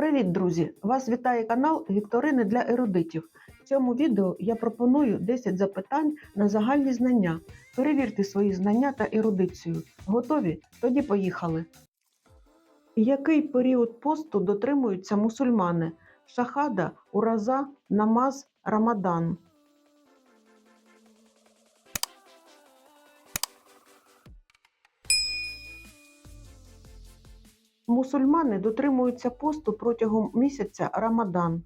Привіт, друзі! Вас вітає канал Вікторини для ерудитів. В цьому відео я пропоную 10 запитань на загальні знання. Перевірте свої знання та ерудицію. Готові? Тоді поїхали. Який період посту дотримуються мусульмани? Шахада, ураза, намаз, рамадан. Мусульмани дотримуються посту протягом місяця Рамадан.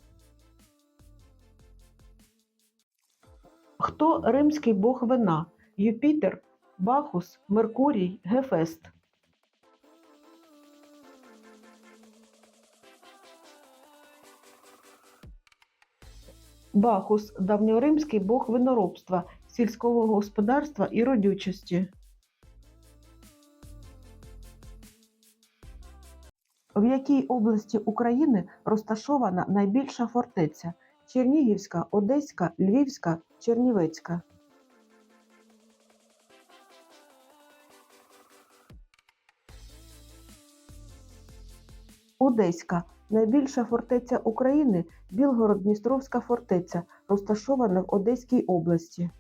Хто римський бог вина? Юпітер, Бахус, Меркурій, Гефест. Бахус давньоримський бог виноробства, сільського господарства і родючості. В якій області України розташована найбільша фортеця? Чернігівська, Одеська, Львівська, Чернівецька. Одеська. Найбільша фортеця України Білгород-Дністровська фортеця, розташована в Одеській області.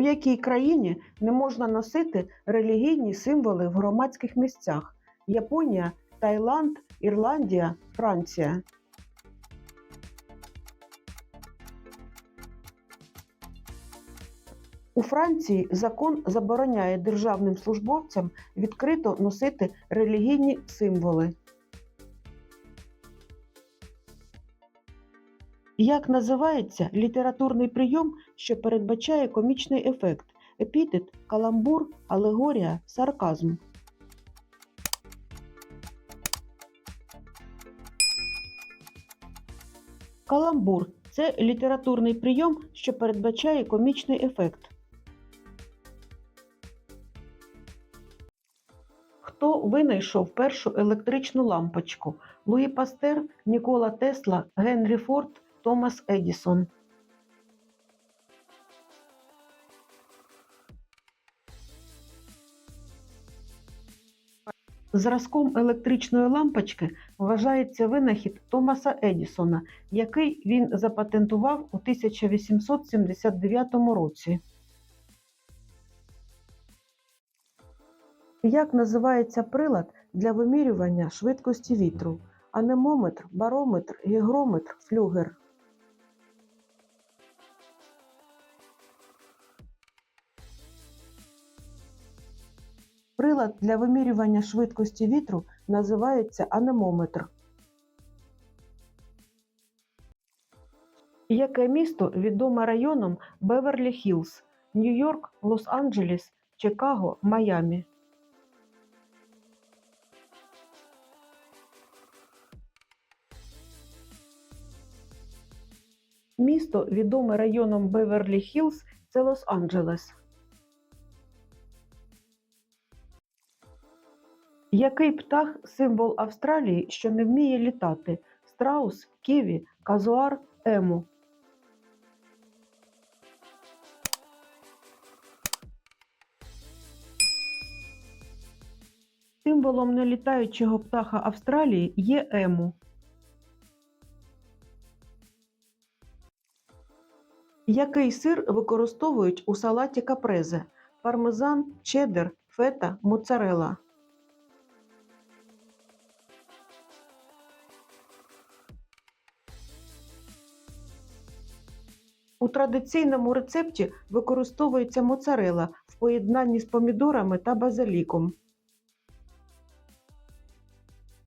У якій країні не можна носити релігійні символи в громадських місцях? Японія, Таїланд, Ірландія, Франція. У Франції закон забороняє державним службовцям відкрито носити релігійні символи. Як називається літературний прийом, що передбачає комічний ефект? Епітет, каламбур, алегорія, сарказм. Каламбур це літературний прийом, що передбачає комічний ефект. Хто винайшов першу електричну лампочку? Луї Пастер, Нікола Тесла, Генрі Форд, Томас Едісон. Зразком електричної лампочки вважається винахід Томаса Едісона, який він запатентував у 1879 році. Як називається прилад для вимірювання швидкості вітру? Анемометр, барометр, гігрометр, флюгер. Прилад для вимірювання швидкості вітру називається анемометр. Яке місто відоме районом Беверлі-Хіллз, Нью-Йорк, Лос-Анджелес, Чикаго, Майамі? Місто відоме районом Беверлі-Хіллз – це Лос-Анджелес. Який птах символ Австралії, що не вміє літати? Страус, ківі, казуар, ему. Символом нелітаючого птаха Австралії є ему. Який сир використовують у салаті капрезе? Пармезан, чеддер, фета, моцарелла. У традиційному рецепті використовується моцарела в поєднанні з помідорами та базиліком.